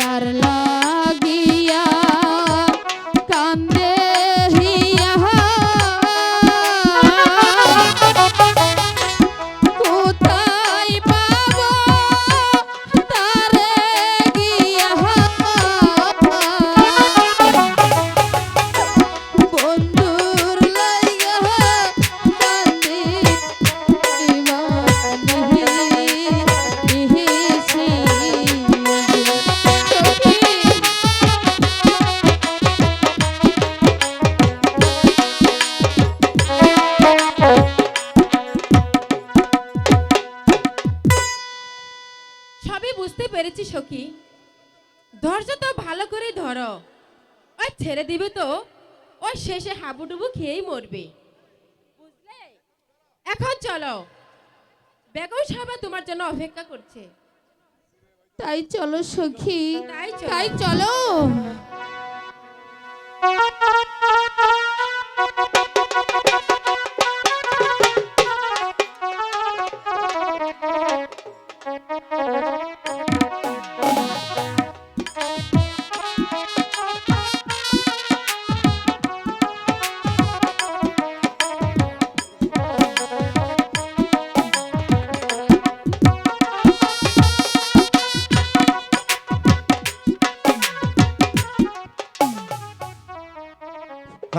যার লাগিয়া বুঝতে পেরেছি সখী। ধৈর্য তো ভালো করে ধরো। ওই ছেড়ে দিবে তো ওই শেষে হাবুডুবু খেয়েই মরবে। বুঝলে? এখন চলো। বেগম সাহেবা তোমার জন্য অপেক্ষা করছে। তাই চলো সখী। তাই চলো। তাই চলো।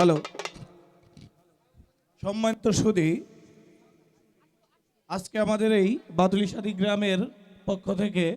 হ্যালো সম্মানিত সুদী আজকে আমাদের এই বাদুলিশাদি গ্রামের পক্ষ থেকে